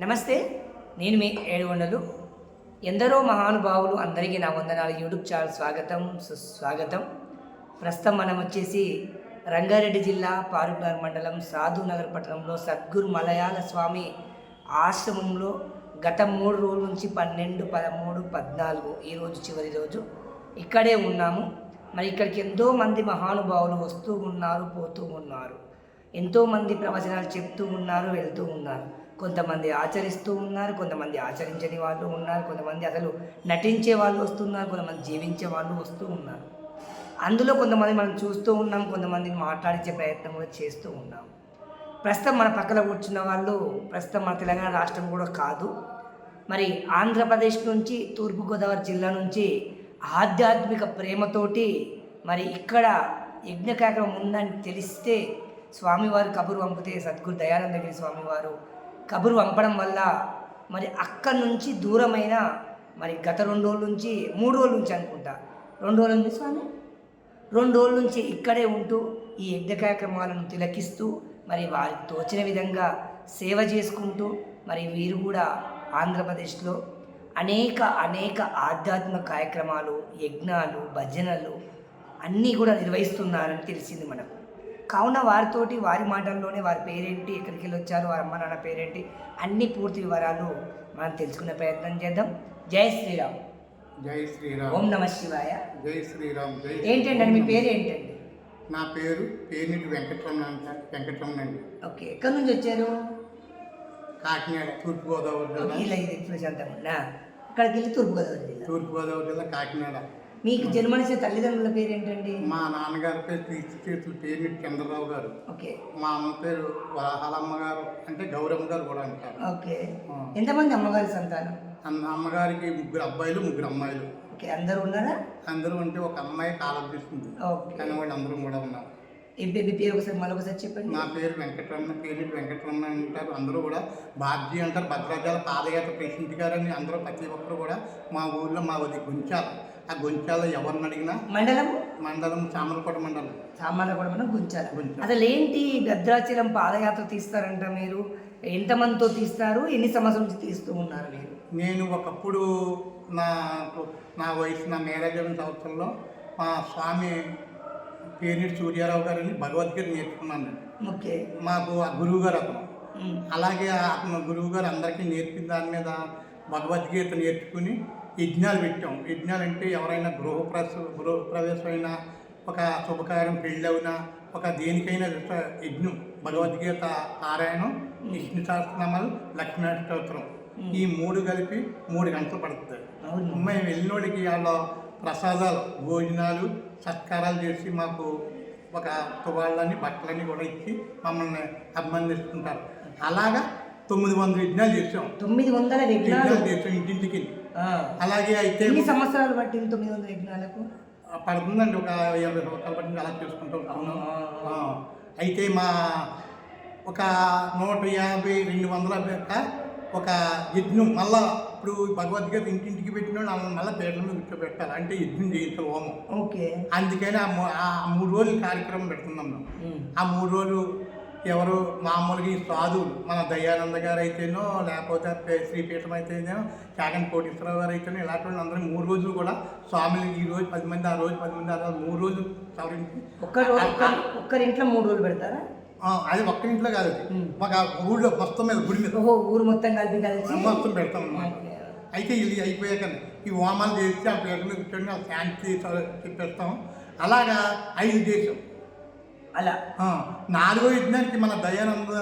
నమస్తే నేను మీ ఏడుగొండలు. ఎందరో మహానుభావులు అందరికీ నా వందనాలు. యూట్యూబ్ ఛానల్ స్వాగతం సుస్వాగతం. ప్రస్తుతం మనం వచ్చేసి రంగారెడ్డి జిల్లా పారునగర్ మండలం సాధునగర్ పట్టణంలో సద్గురు మలయాళ స్వామి ఆశ్రమంలో గత మూడు రోజుల నుంచి పన్నెండు పదమూడు పద్నాలుగు ఈరోజు చివరి రోజు ఇక్కడే ఉన్నాము. మరి ఇక్కడికి ఎంతో మంది మహానుభావులు వస్తూ ఉన్నారు పోతూ ఉన్నారు. ఎంతోమంది ప్రవచనాలు చెప్తూ ఉన్నారు వెళ్తూ ఉన్నారు. కొంతమంది ఆచరిస్తూ ఉన్నారు కొంతమంది ఆచరించని వాళ్ళు ఉన్నారు కొంతమంది అసలు నటించే వాళ్ళు వస్తున్నారు కొంతమంది జీవించే వాళ్ళు వస్తూ ఉన్నారు. అందులో కొంతమంది మనం చూస్తూ ఉన్నాం కొంతమందిని మాట్లాడించే ప్రయత్నం కూడా చేస్తూ ఉన్నాం. ప్రస్తుతం మన పక్కన కూర్చున్న వాళ్ళు ప్రస్తుతం మన తెలంగాణ రాష్ట్రం కూడా కాదు. మరి ఆంధ్రప్రదేశ్ నుంచి తూర్పుగోదావరి జిల్లా నుంచి ఆధ్యాత్మిక ప్రేమతోటి మరి ఇక్కడ యజ్ఞ కార్యక్రమం ఉందని తెలిస్తే స్వామివారు కబురు పంపితే సద్గురు దయానందగిరి స్వామివారు కబురు పంపడం వల్ల మరి అక్కడి నుంచి దూరమైన మరి గత రెండు రోజుల నుంచి మూడు రోజుల నుంచి అనుకుంటా. రెండు రోజుల నుంచి స్వామి? రెండు రోజుల నుంచి ఇక్కడే ఉంటూ ఈ యజ్ఞ కార్యక్రమాలను తిలకిస్తూ మరి వారికి తోచిన విధంగా సేవ చేసుకుంటూ మరి వీరు కూడా ఆంధ్రప్రదేశ్లో అనేక అనేక ఆధ్యాత్మిక కార్యక్రమాలు యజ్ఞాలు భజనలు అన్నీ కూడా నిర్వహిస్తున్నారని తెలిసింది మనకు. కావున వారితోటి వారి మాటల్లోనే వారి పేరేంటి ఎక్కడికి వెళ్ళి వచ్చారు వారి అమ్మ నాన్న పేరేంటి అన్ని పూర్తి వివరాలు మనం తెలుసుకునే ప్రయత్నం చేద్దాం. జై శ్రీరామ్. జై శ్రీరామ్. ఓం నమ శివాయ. జై శ్రీరామ్ జై ఏంటండి మీ పేరు ఏంటండి నా పేరు పేరునిటి వెంకటరమణ అంట వెంకటరమణ అండి. ఓకే ఎక్కడి నుంచి వచ్చారు? కాకినాడ తూర్పుగోదావరి జిల్లా. ఇది ప్రశాంతంగా అక్కడికి వెళ్ళి తూర్పుగోదావరి జిల్లా. తూర్పుగోదావరి జిల్లా కాకినాడ. మీకు జన్మనిచ్చే తల్లిదండ్రుల పేరు ఏంటండి మా నాన్నగారి పేరు క్రీస్తు చేతులు పేరునిటి చంద్రరావు గారు. ఓకే. మా అమ్మ పేరు వరహాలమ్మ గారు అంటే గౌరమ్మ గారు కూడా అంటారు. ఓకే. ఎంతమంది అమ్మగారి సంతానం? అన్న అమ్మగారికి ముగ్గురు అబ్బాయిలు ముగ్గురు అమ్మాయిలు. ఓకే. అందరు ఉన్నారా? అందరూ అంటే ఒక అమ్మాయి కాలం తీస్తుంది ఓకే. కానీ వాళ్ళు అందరం కూడా ఉన్నారు. ఈ బేబీ పేరు ఒకసారి మరొకసారి చెప్పండి. నా పేరు వెంకటరమణ పేరు వెంకటరమణ అంటారు. అందరూ కూడా బాబ్జీ అంటారు. భద్రాచల పాదయాత్ర ప్రెసిడెంట్ గారని అందరూ ప్రతి ఒక్కరు కూడా మా ఊళ్ళో మా గుంచాల. ఆ గుంచాల ఎవరిని అడిగినా? మండలం మండలం. చామలకోట మండలం సామాన్లు మనం గుంచాలి. అసలు ఏంటి భద్రాచలం పాదయాత్ర తీస్తారంట మీరు? ఎంతమందితో తీస్తారు? ఎన్ని సంవత్సరాల నుంచి తీస్తూ ఉన్నారు మీరు? నేను ఒకప్పుడు నా నా వయసు నా మ్యారేజ్ అయిన సంవత్సరంలో మా స్వామి పేరుని సూర్యారావు గారిని భగవద్గీత నేర్చుకున్నాను. ఓకే. మాకు ఆ గురువు గారు అతను. అలాగే అతను గురువు గారు అందరికీ నేర్పిన దాని మీద భగవద్గీత నేర్చుకుని యజ్ఞాలు పెట్టాం. యజ్ఞాలు అంటే ఎవరైనా గృహప్రవేశ గృహప్రవేశమైనా ఒక శుభకార్యం పెళ్ళవునా ఒక దేనికైనా యజ్ఞం భగవద్గీత పారాయణం విష్ణు సహస్రనామాలు లక్ష్మీ స్తోత్రం ఈ మూడు కలిపి మూడు గంటలు పడుతుంది. మేము వెళ్ళినోడికి వాళ్ళ ప్రసాదాలు భోజనాలు సత్కారాలు చేసి మాకు ఒక తువాళ్ళని బట్టలని కూడా ఇచ్చి మమ్మల్ని అభినందిస్తుంటారు. అలాగా తొమ్మిది వందల యజ్ఞాలు చేసాం. తొమ్మిది వందల యజ్ఞాలు చేసాం ఇంటింటికి. అలాగే అయితే ఎన్ని సంవత్సరాలు పట్టింది తొమ్మిది వందల విఘ్నాలకు పడుతుందండి ఒక ఇరవై సంవత్సరాల బట్టి అలా చేసుకుంటూ ఆ, అయితే మా ఒక నూట యాభై రెండు వందల పెద్ద ఒక యజ్ఞం మళ్ళా ఇప్పుడు భగవద్గీత ఇంటింటికి పెట్టిన మళ్ళీ పేర్ల మీద కూర్చోబెట్టాలి అంటే యజ్ఞం చేయించాలి హోమం ఓకే. అందుకని ఆ మూడు రోజులు కార్యక్రమం పెడుతున్నాం. ఆ మూడు రోజులు ఎవరు మామూలుగా ఈ సాధువులు మన దయానంద గారు అయితేనో లేకపోతే శ్రీపీఠం అయితేనో చాగన్ కోటేశ్వరరావు గారు అయితేనో ఇలాంటి వాళ్ళు అందరూ మూడు రోజులు కూడా స్వామిని ఈ రోజు పది మంది ఆ రోజు పది మంది ఆ రోజు మూడు రోజులు సవరించి ఒక్కరింట్లో మూడు రోజులు పెడతారా ఆ, అది ఒక్క ఇంట్లో కాదు. ఉమ్. ఒక ఊళ్ళో మొత్తం మీద గుడి మీద ఊరు మొత్తం కలిపి కలిసి మొత్తం పెడతాం అన్నమాట. అయితే ఇది అయిపోయాక ఈ హోమాలు చేసి ఆ పీట మీద కూర్చొని ఆ శాంతి చెప్పేస్తాం అలాగా ఐదు చేసాం అలా. నాలుగో యజ్ఞానికి మన దయానంద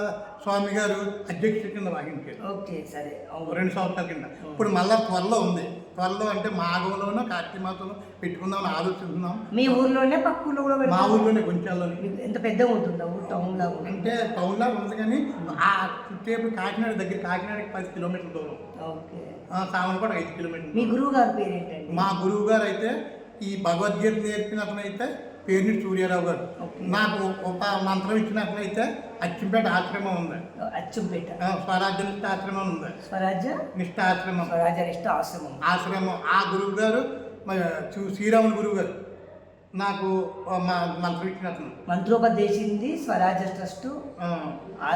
స్వామి గారు అధ్యక్షుడి కింద వహించారు ఓకే సరే. రెండు సంవత్సరాల కింద. ఇప్పుడు మళ్ళా త్వరలో ఉంది. త్వరలో అంటే మాఘంలోనో కార్తీక మాసంలో పెట్టుకుందామని ఆలోచిస్తున్నాం. మీ ఊర్లోనే పక్క ఊర్లో కూడా మా? ఊర్లోనే కొంచెంలోని. మీకు ఎంత పెద్దగా ఉంటుందా? ఊరు టౌన్ అంటే టౌన్లో ఉంది కానీ ఆ చుట్టేపు కాకినాడ దగ్గర కాకినాడకి పది కిలోమీటర్ల దూరం. ఓకే. ఆ, సామలకోట ఐదు కిలోమీటర్లు మీ గురువు గారి పేరు ఏంటండి మా గురువు గారు అయితే ఈ భగవద్గీత నేర్పిన అతను అయితే పేరుని సూర్యారావు గారు. నాకు ఒక మంత్రం ఇచ్చిన అతను అయితే అచ్చింపేట ఆశ్రమం ఉంది. అచ్చుంపేట. స్వరాజ్య నిష్ట ఆశ్రమం ఉంది. స్వరాజ్య? నిష్ట ఆశ్రమం. స్వరాజ్య నిష్ట ఆశ్రమం. ఆశ్రమం. ఆ గురువు గారు మన చూ- శ్రీరాములు గురువు గారు నాకు మంత్రి ఇచ్చిన అతను మంత్రోపదేశింది స్వరాజ ట్రస్ట్.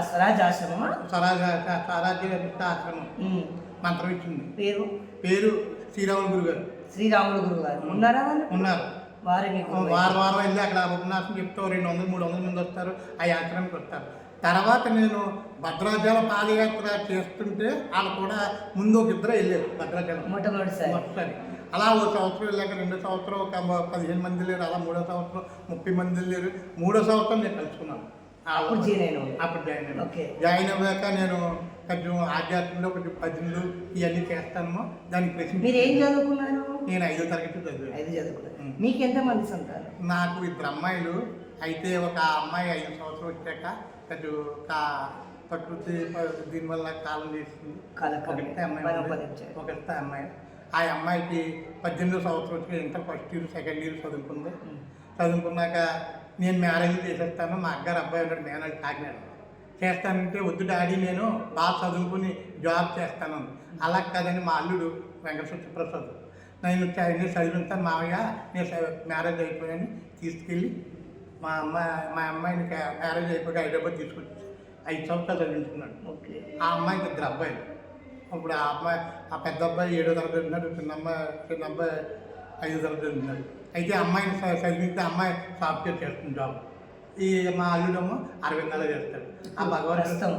స్వరాజ్ ఆశ్రమమా? స్వరాజ స్వరాజ్య ఆశ్రమం. ఉమ్. మంత్రం ఇచ్చింది. పేరు? పేరు శ్రీరాములు గురు గారు శ్రీరాములు గురువు గారు ఉన్నారా వాళ్ళు? ఉన్నారు. వారి వారం వారం వెళ్ళి అక్కడ ఉపన్యాసం చెప్తూ రెండు వందలు మూడు వందల మంది వస్తారు ఆ యాత్రకి వస్తారు. తర్వాత నేను భద్రాచల పాదయాత్ర చేస్తుంటే వాళ్ళు కూడా ముందు ఒక ఇద్దరు వెళ్ళారు భద్రాచలం. మొట్టమొదటిసారి. మొదటిసారి అలా ఒక సంవత్సరం వెళ్ళాక రెండో సంవత్సరం ఒక పదిహేను మంది లేరు అలా మూడో సంవత్సరం ముప్పై మంది లేరు. మూడో సంవత్సరం నేను కలుసుకున్నాను. అప్పుడు జాయిన్ అయినావు. అప్పుడు జాయిన్ అయ్యాను ఓకే. జాయిన్ అయ్యాక నేను కొంచెం ఆధ్యాత్మికంలో కొంచెం భజనలు ఇవన్నీ చేస్తాను. దానికి ప్రశ్న మీరు ఏం చదువుకున్నారు? నేను ఐదో తరగతి చదివాను. ఐదు చదువుకున్నారు. ఉమ్. మీకు ఎంతమంది సంతానం? నాకు ఇద్దరు అమ్మాయిలు. అయితే ఒక అమ్మాయి ఐదు సంవత్సరం వచ్చాక కొంచెం కా ప్రకృతి దీనివల్ల కాలం చేసింది. ఒకటే అమ్మాయి. ఒకటే అమ్మాయి. ఆ అమ్మాయికి పద్దెనిమిదో సంవత్సరం వచ్చి inter first year second year చదువుకుంది. చదువుకున్నాక నేను మ్యారేజ్ చేసేస్తాను మా అగ్గారు అబ్బాయి ఉన్నాడు మేనేజ్ కాకినాడ చేస్తానంటే వద్దు డాడీ నేను బాగా చదువుకుని జాబ్ చేస్తాను. అలా కాదని మా అల్లుడు వెంకట సత్యప్రసాద్ నేను నేను చదివిస్తాను మావయ్య నేను మ్యారేజ్ అయిపోయాను తీసుకెళ్ళి మా అమ్మాయి మా అమ్మాయిని మ్యారేజ్ అయిపోయి హైదరాబాద్ తీసుకొచ్చి ఐదు సంవత్సరాలు చదివించుకున్నాడు. ఓకే. ఆ అమ్మాయికి ఇద్దరు అబ్బాయిలు. ఇప్పుడు ఆ అమ్మాయి ఆ పెద్ద అబ్బాయి ఏడో తరగతి ఉన్నాడు చిన్న అమ్మాయి చిన్న అబ్బాయి ఐదో తరగతి ఉన్నాడు అయితే అమ్మాయిని చదివిస్తే అమ్మాయి సాఫ్ట్వేర్ చేస్తుంది జాబ్ ఈ మా అల్లుడేమో అరవై నెలలు చేస్తాడు. ఆ. భగవంతుడు ప్రస్తుతం.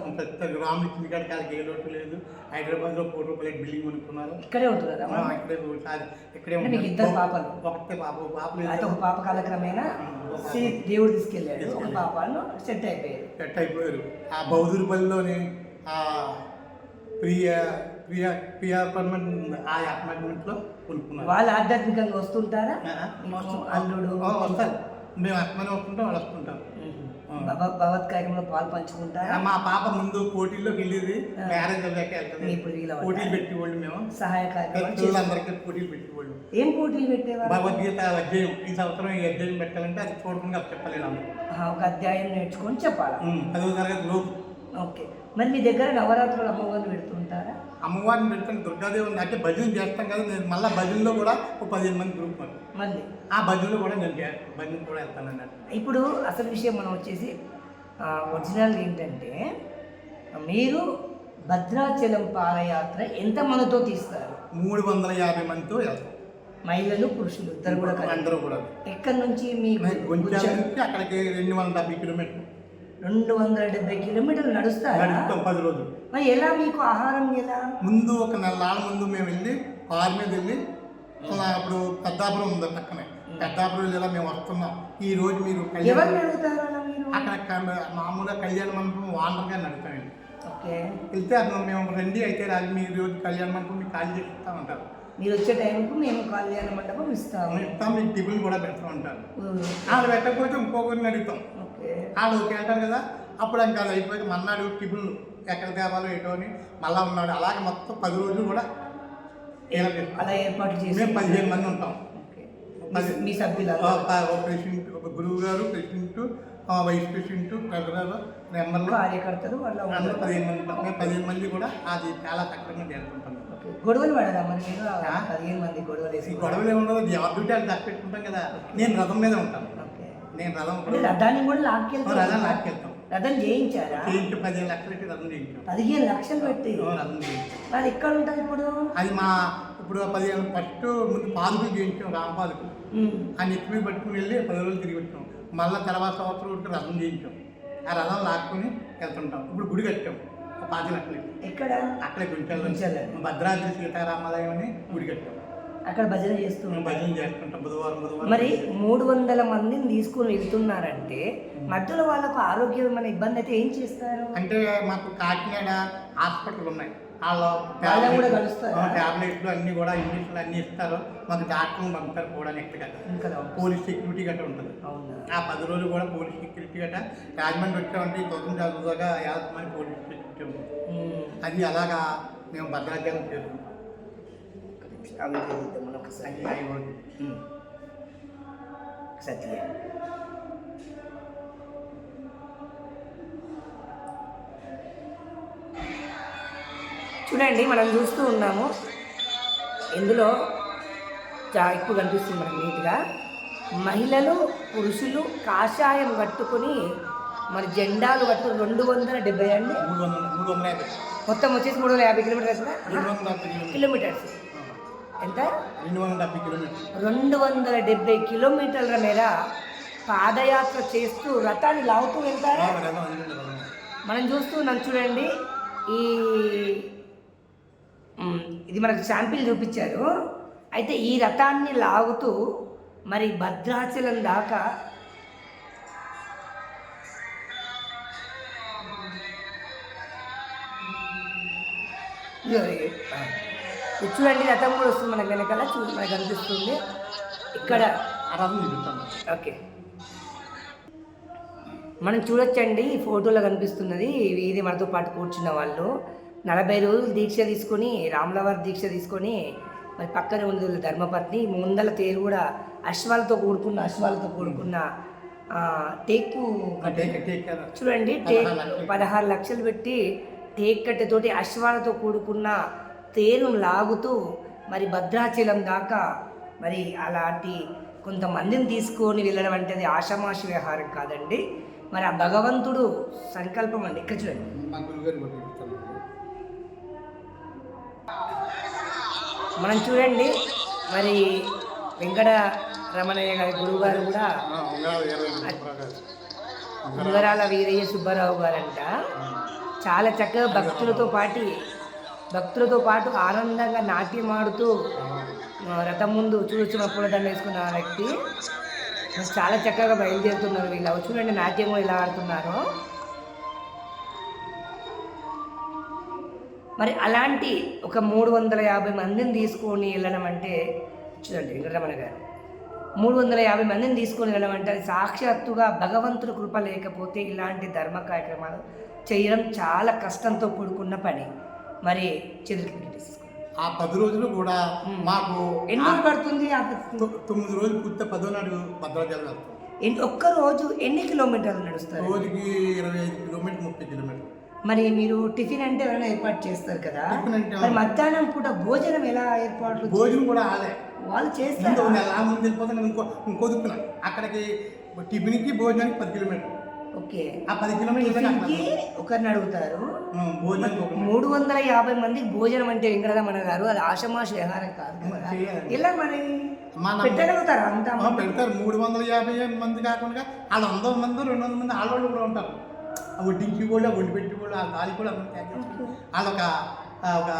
ఇచ్చింది కానీ వాళ్ళకి ఏ లోటు లేదు. హైదరాబాద్లో కోటి రూపాయల బిల్డింగ్ కొనుక్కున్నారు. ఇక్కడే ఆ, ఇక్కడే ఇక్కడే. ఇద్దరు పాపలు? ఒకటే పాప పాపలు అయితే ఒక పాప కాలక్రమేణా దేవుడు తీసుకెళ్ళాడు. ఒక పాపను సెట్ అయిపోయారు. సెట్ అయిపోయారు. ఆ బౌదురుపల్లిలోని ఆ ప్రియ ప్రియ ప్రియ అపార్ట్మెంట్. ఆ అపార్ట్మెంట్లో వాళ్ళు ఆధ్యాత్మికంగా వస్తుంటారా? అల్లుడు వస్తారు. మేము అస్తమని వస్తుంటాం వాళ్ళు వస్తుంటాం భగవత్ కార్యక్రమంలో పాలు పంచుకుంటారా? మా పాప ముందు పోటీల్లోకి వెళ్ళేది మ్యారేజ్ ఇప్పుడు పోటీలు పెట్టేవాళ్ళు మేము. సహాయ కార్యక్రమాలు చేస్తారు. పిల్లలందరికీ పోటీలు పెట్టేవాళ్ళు. ఏం పోటీలు పెట్టేవారు? భగవద్గీత అధ్యాయం. ఈ సంవత్సరం ఈ అధ్యాయం పెట్టాలంటే అది చూడకుండా చెప్పలేను ఒక అధ్యాయం నేర్చుకొని చెప్పాలా? పదవ తరగతి లోపు. ఓకే. మరి మీ దగ్గర నవరాత్రులు అమ్మవారిని పెడుతుంటారా? అమ్మవారిని పెడతాను దుర్గాదేవి ఉంది అంటే భజన చేస్తాం కదా నేను మళ్ళీ భజనలో కూడా ఒక పదిహేను మంది గ్రూప్ మళ్ళీ ఆ భజనలో కూడా నేను భజన కూడా వెళ్తాను అన్నట్టు. ఇప్పుడు అసలు విషయం మనం వచ్చేసి ఒరిజినల్ ఏంటంటే మీరు భద్రాచలం పాదయాత్ర ఎంత మనతో తీస్తారు? మూడు వందల యాభై మందితో వెళ్తాం. మహిళలు పురుషులు ఇద్దరు కూడా. అందరూ కూడా. ఎక్కడి నుంచి మీ అక్కడికి రెండు వందల డెబ్బై కిలోమీటర్లు. రెండు వందల డెబ్బై కిలోమీటర్లు నడుస్తారా? నడుస్తాం పది రోజులు. ఎలా మీకు ఆహారం ఎలా? ముందు ఒక నెల నాళ్ళ ముందు మేము వెళ్ళి కారు మీద వెళ్ళి అప్పుడు పెద్దాపురం ఉంది పక్కనే. పెద్దాపురం వెళ్ళి ఇలా మేము వస్తున్నాం. ఈ రోజు మీరు అక్కడ మామూలుగా కళ్యాణ మండపం వానర్ గారిని అడుగుతామండి ఓకే. వెళ్తే అతను మేము రండి అయితే రాజు మీ రోజు కళ్యాణ మండపం మీకు ఖాళీ చేసి ఇస్తామంటారు మీరు వచ్చే టైంకు మేము కళ్యాణ మండపం ఇస్తాము. ఇస్తాం మీకు టిఫిన్ కూడా పెడతామంటారు. ఉమ్, వాళ్ళు పెట్టకపోతే ఇంకొకరిని అడుగుతాం. వాళ్ళు ఓకే అంటారు కదా అప్పుడు ఇంకా అది అయిపోయి మన్నాడు టిఫిన్ ఎక్కడ తేవాలో ఏటో అని మళ్ళా ఉన్నాడు. అలాగే మొత్తం పది రోజులు కూడా. అలా ఏర్పాటు చేసి మేము పదిహేను మంది ఉంటాం. మీ- సభ్యులు ప్రెసిడెంట్ ఒక గురువు గారు ప్రెసిడెంట్ వైస్ ప్రెసిడెంట్ ట్రెజరర్ మెంబర్లు. కార్యకర్తలు వాళ్ళ పదిహేను మంది ఉంటాం. మేము పదిహేను మంది కూడా అది చాలా చక్కగా ఓకే. గొడవలు పడదా మరి ఆ? పదిహేను మంది గొడవలు వేసి గొడవలు ఏముండదు ఎవరి డ్యూటీ వాళ్ళు పెట్టుకుంటాం కదా. నేను రథం మీద ఉంటాను. నేను రథం రథాన్ని కూడా లాక్కెళ్తారు రథం లాక్కెళ్తాం. రథం చేయించారా చేయించి పదిహేను లక్షలు పెట్టి రథం చేయించాం పదిహేను లక్షలు పెట్టి? రథం చేయించాం అది ఎక్కడ ఉంటుంది ఇప్పుడు? అది మా ఇప్పుడు పదిహేను ఫస్ట్ ముందు పాదుకులు చేయించాం రామపాదుకు. ఆ నెత్తి మీద పట్టుకుని వెళ్ళి పది రోజులు తిరిగి వచ్చాం మళ్ళీ తర్వాత సంవత్సరం ఉంటే రథం చేయించాం ఆ రథం లాక్కుని వెళ్తుంటాం. ఇప్పుడు గుడి కట్టాం. పాతి లక్షలకి. ఎక్కడ? అక్కడే గుంచెల్లో. భద్రాద్రి సీతారామాలయం అని గుడి కట్టాం. అక్కడ భజన చేస్తూ. భజన చేసుకుంటాం. బుధవారం బుధవారం మరి మూడు వందల మందిని తీసుకుని వెళ్తున్నారంటే మధ్యలో వాళ్ళకు ఆరోగ్యమైన ఇబ్బంది అయితే ఏం చేస్తారు? అంటే మాకు కాకినాడ హాస్పిటల్ ఉన్నాయి. వాళ్ళ కూడా కలుస్తారా? టాబ్లెట్లు అన్నీ కూడా ఇంజక్షన్లు అన్నీ ఇస్తారు. మాకు డాక్టర్లు పంపుతారు కూడా నెక్స్ట్ గట్ట ఇంకా పోలీస్ సెక్యూరిటీ గట్ట ఉంటుంది. అవునా? ఆ పది రోజులు కూడా పోలీస్ సెక్యూరిటీ గట్ట రాజమండ్రి వచ్చామంటే తొమ్మిది చదువుదాకా యాభై మంది పోలీస్ సెక్యూరిటీ. అది అలాగా మేము భద్రాచలం చేస్తున్నాం చేద్దాం మనం ఒకసారి. ఒకసారి తీయండి. చూడండి మనం చూస్తూ ఉన్నాము. ఇందులో చాలా ఎక్కువ కనిపిస్తుంది మనకు నీట్గా. మహిళలు పురుషులు కాషాయం కట్టుకుని మరి జెండాలు కట్టుకుని రెండు వందల డెబ్బై అండి? మొత్తం వచ్చేసి మూడు వందల యాభై కిలోమీటర్స్. కిలోమీటర్స్. ఎంత? రెండు వందల డెబ్బై కిలోమీటర్లు. రెండు వందల డెబ్బై కిలోమీటర్ల మేర పాదయాత్ర చేస్తూ రథాన్ని లాగుతూ వెళ్తారా. మనం చూస్తున్నాం చూడండి. ఈ ఇది మనకు శాంపిల్ చూపించారు. అయితే ఈ రథాన్ని లాగుతూ మరి భద్రాచలం దాకా ఇది. చూడండి రథం కూడా వస్తుంది మనకి వెనకాల చూ మనకు కనిపిస్తుంది ఇక్కడ. ఓకే. మనం చూడొచ్చండి ఈ ఫోటోలో కనిపిస్తున్నది ఇది మనతో పాటు కూర్చున్న వాళ్ళు. నలభై రోజులు దీక్ష తీసుకొని రాములవారి దీక్ష తీసుకొని మరి పక్కనే ఉంది ధర్మపత్ని. ముందల తేరు కూడా అశ్వాలతో కూడుకున్న అశ్వాలతో కూడుకున్న టేకు చూడండి టేక్. పదహారు లక్షలు పెట్టి టేక్ కట్టెతోటి అశ్వాలతో కూడుకున్న తేరును లాగుతూ మరి భద్రాచలం దాకా మరి అలాంటి కొంతమందిని తీసుకొని వెళ్ళడం అంటే అది ఆషామాషి వ్యవహారం కాదండి. మరి ఆ భగవంతుడు సంకల్పం అండి. ఇక్కడ చూడండి. మనం చూడండి మరి వెంకట రమణయ్య గారి గురువు గారు కూడా ఉంగరాల వీరయ్య సుబ్బారావు గారంట. చాలా చక్కగా భక్తులతో పాటి భక్తులతో పాటు ఆనందంగా నాట్యం ఆడుతూ రథం ముందు చూడొచ్చిన పూలదండ వేసుకున్న వ్యక్తి చాలా చక్కగా బయలుదేరుతున్నారు. వీళ్ళు చూడండి నాట్యం ఇలా ఎలా మరి అలాంటి ఒక మూడు వందల యాభై మందిని తీసుకొని వెళ్ళడం అంటే చూడండి వెంకటరమణ గారు మూడు వందల యాభై మందిని తీసుకొని వెళ్ళడం అంటే అది సాక్షాత్తుగా భగవంతుడి కృప లేకపోతే ఇలాంటి ధర్మ కార్యక్రమాలు చేయడం చాలా కష్టంతో కూడుకున్న పని. మరి తీసుకోండి. ఆ పది రోజులు కూడా మాకు ఎన్ని రోజులు పడుతుంది తొమ్మిది రోజులు పూర్తి పదో నాడు భద్రాచలం వెళ్తాం ఎన్ని ఒక్క రోజు ఎన్ని కిలోమీటర్లు నడుస్తారు? రోజుకి ఇరవై ఐదు కిలోమీటర్ ముప్పై కిలోమీటర్ మరి మీరు టిఫిన్ అంటే ఎవరైనా ఏర్పాటు చేస్తారు కదా? మరి మధ్యాహ్నం పూట భోజనం ఎలా ఏర్పాట్లు భోజనం కూడా ఆలే. వాళ్ళు చేస్తారు. నెల ముందు వెళ్ళిపోతే నేను ఇంకో ఇంకో దిక్కున. అక్కడికి టిఫిన్కి భోజనానికి పది కిలోమీటర్ ఓకే. ఆ పది కిలోమీటర్లు టిఫిన్కి ఒకరిని అడుగుతారు. మూడు వందల యాభై మందికి భోజనం అంటే వెంకటరమణ గారు అది ఆషమాష వ్యవహారం కాదు. ఇలా మరి? పెట్టగలుగుతారా అంత ఆ, పెడతారు. మూడు వందల యాభై మంది కాకుండా వాళ్ళు వంద మంది రెండు వందల మంది ఆడవాళ్ళు కూడా ఉంటారు. ఆ వడ్డించి కూడా వండి పెట్టి కూడా ఆ గాలి కూడా వాళ్ళు ఒక ఆ, ఒక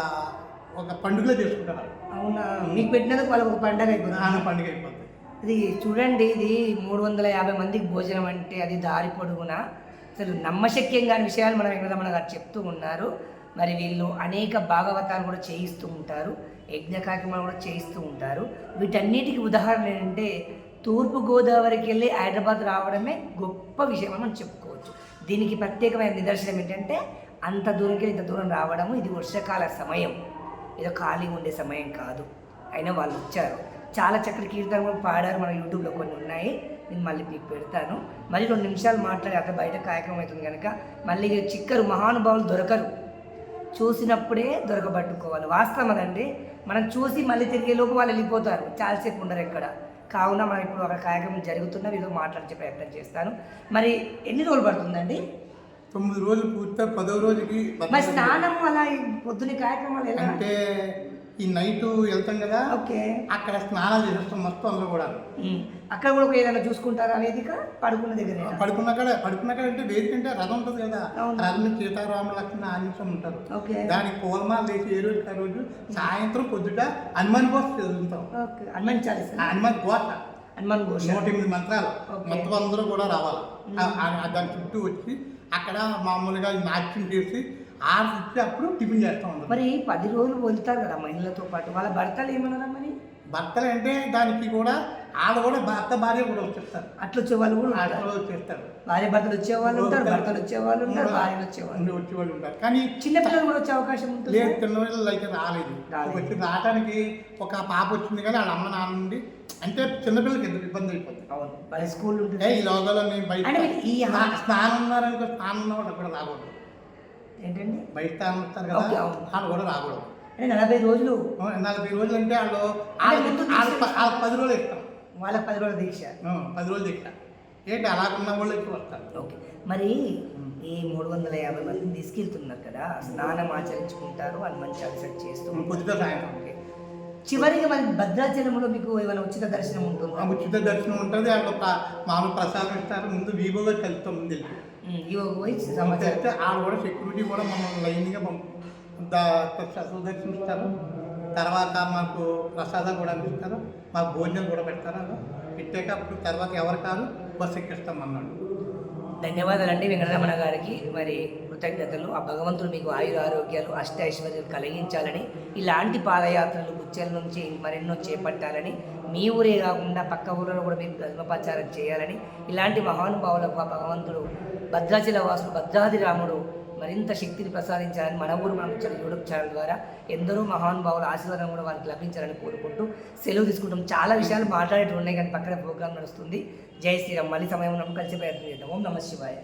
ఒక పండుగలో చేసుకుంటారు అవునా? మీకు పెట్టినందుకు వాళ్ళకి ఒక పండగ అయిపోతుంది. ఆన పండుగ అయిపోతుంది. ఇది చూడండి ఇది మూడు వందల యాభై మందికి భోజనం అంటే అది దారి పొడుగునా? అసలు నమ్మశక్యం కాని విషయాలు మన వెంకటరమణ గారు చెప్తూ ఉన్నారు. మరి వీళ్ళు అనేక భాగవతాలు కూడా చేయిస్తూ ఉంటారు యజ్ఞ కార్యక్రమాలు కూడా చేయిస్తూ ఉంటారు. వీటన్నిటికీ ఉదాహరణ ఏంటంటే తూర్పు గోదావరికి వెళ్ళి హైదరాబాద్ రావడమే గొప్ప విషయం అని మనం చెప్పుకోవచ్చు. దీనికి ప్రత్యేకమైన నిదర్శనం ఏంటంటే అంత దూరంకి ఇంత దూరం రావడము ఇది వర్షాకాల సమయం. ఏదో ఖాళీగా ఉండే సమయం కాదు. అయినా వాళ్ళు వచ్చారు. చాలా చక్కటి కీర్తనలు కూడా పాడారు మన యూట్యూబ్లో కొన్ని ఉన్నాయి. నేను మళ్ళీ మీకు పెడతాను. మళ్ళీ రెండు నిమిషాలు మాట్లాడి అక్కడ బయట కార్యక్రమం అవుతుంది కనుక మళ్ళీ చిక్కరు మహానుభావులు దొరకరు. చూసినప్పుడే దొరకబట్టుకోవాలి. వాస్తవం అదండి మనం చూసి మళ్ళీ తిరిగే లోపు వాళ్ళు వెళ్ళిపోతారు. చాలాసేపు ఉండరు ఎక్కడ. కావున మనం ఇప్పుడు ఒక కార్యక్రమం జరుగుతున్న వీళ్ళు మాట్లాడే ప్రయత్నం చేస్తాను. మరి ఎన్ని రోజులు పడుతుందండి? తొమ్మిది రోజులు పూర్తి పదో రోజుకి మరి స్నానం అలా పొద్దున కార్యక్రమాలు ఎలా? అంటే ఈ నైట్ వెళ్తాం కదా ఓకే. అక్కడ స్నానాలు చేస్తాం మొత్తం అందరూ కూడా. అక్కడ కూడా ఏదైనా చూసుకుంటారా వేదిక పడుకున్న దగ్గర పడుకున్నాక పడుకున్నాక అంటే వేదిక అంటే రథం ఉంటుంది కదా. రథం సీతారామ లక్ష్మణ ఆంజనేయం ఉంటారు. ఓకే. దానికి పూలమాల వేసి ఏ రోజు ఆ రోజు సాయంత్రం పొద్దుట హనుమాన్ ఘోష చదువుతాం. ఓకే. హనుమాన్ చాలీసా? హనుమాన్ ఘోష హనుమాన్ ఘోష నూట ఎనిమిది మంత్రాలు. మొత్తం అందరూ కూడా రావాలి. దాని చుట్టూ వచ్చి అక్కడ మామూలుగా నాట్యం చేసి ఆరు ఇచ్చి అప్పుడు టిఫిన్ చేస్తాం అందరం మరి పది రోజులు వెళ్తారు కదా మహిళలతో పాటు. వాళ్ళ భర్తలు ఏమన్నారా మరి? భర్తలు అంటే దానికి కూడా ఆడ కూడా భర్త భార్య కూడా వచ్చేస్తారు. అట్లా వచ్చే వాళ్ళు కూడా ఆడ ఉంటారు వచ్చేస్తారు. భార్య భర్తలు వచ్చేవాళ్ళు ఉంటారు భర్తలు వచ్చేవాళ్ళు ఉంటారు భార్యలు వచ్చేవాళ్ళు వచ్చేవాళ్ళు ఉంటారు. కానీ చిన్నపిల్లలు కూడా వచ్చే అవకాశం ఉంటుంది లేదు చిన్నపిల్లలు అయితే రాలేదు. వచ్చి రావడానికి ఒక పాప వచ్చింది కానీ వాళ్ళ అమ్మ నాన్న నుండి అంటే చిన్నపిల్లలకి ఎందుకు ఇబ్బంది అయిపోతుంది? అవును. స్కూల్ ఉంటుంది. ఈ లోగాలో నేను బయట స్నానం ఉన్నారనుకో స్నానం కూడా రాకూడదు. ఏంటండి? బయట ఓకే, కదా. అవును. వాళ్ళు కూడా రాకూడదు. అంటే నలభై రోజులు? నలభై రోజులు అంటే వాళ్ళు అంటే ముందు వాళ్ళకి వాళ్ళకి ప- వాళ్ళకి పది రోజులు ఇస్తాం. వాళ్ళ పది రోజుల దీక్ష ఆ, పది రోజులు దీక్ష ఏంటి అలాగున్న వాళ్ళు ఎక్కువ వస్తారు? ఓకే. మరి ఈ మూడు వందల యాభై మందిని తీసుకెళ్తున్నారు కదా స్నానం ఆచరించుకుంటారు అని మంచి అలసట చేస్తూ ఉంటారు. పొద్దుట సాయంత్రం. ఓకే. చివరిగా మరి భద్రాచలంలో మీకు ఏమైనా ఉచిత దర్శనం ఉంటుందా? ఉచిత దర్శనం ఉంటుంది. అక్కడ ప్ర- మామూలు ప్రసాదం ఇస్తారు. ముందు వీవోగా కలుస్తాం ముందు వెళ్ళి ఇవ్వ పోయి సమాచారం. వెళ్తే ఆడ కూడా సెక్యూరిటీ కూడా మనం లైన్గా అసలు దర్శనిస్తారు తర్వాత మాకు ప్రసాదం కూడా అందిస్తారు. మాకు భోజనం కూడా పెడతారు పెట్టాక అప్పుడు తర్వాత ఎవరు కాదు బస్ ఎక్కిస్తాం అన్నాడు. ధన్యవాదాలండి వెంకటరమణ గారికి. మరి కృతజ్ఞతలు. ఆ భగవంతుడు మీకు ఆయుర ఆరోగ్యాలు అష్ట ఐశ్వర్యాలు కలిగించాలని ఇలాంటి పాదయాత్రలు గుచ్చెల నుంచి మరెన్నో చేపట్టాలని మీ ఊరే కాకుండా పక్క ఊళ్ళలో కూడా మీరు ధర్మప్రచారం చేయాలని ఇలాంటి మహానుభావులకు ఆ భగవంతుడు భద్రాచల వాసుడు భద్రాది రాముడు మరింత శక్తిని ప్రసాదించాలని మన ఊరు మనం ఇచ్చిన యూట్యూబ్ ఛానల్ ద్వారా ఎందరో మహానుభావుల ఆశీర్వాదం కూడా వారికి లభించాలని కోరుకుంటూ సెలవు తీసుకుంటాం. చాలా విషయాలు మాట్లాడేవి ఉన్నాయి కానీ పక్కన ప్రోగ్రాం నడుస్తుంది. జై శ్రీరామ్. మళ్ళీ సమయం కలిసి ప్రయత్నం చేద్దాం. ఓం నమ శివాయ.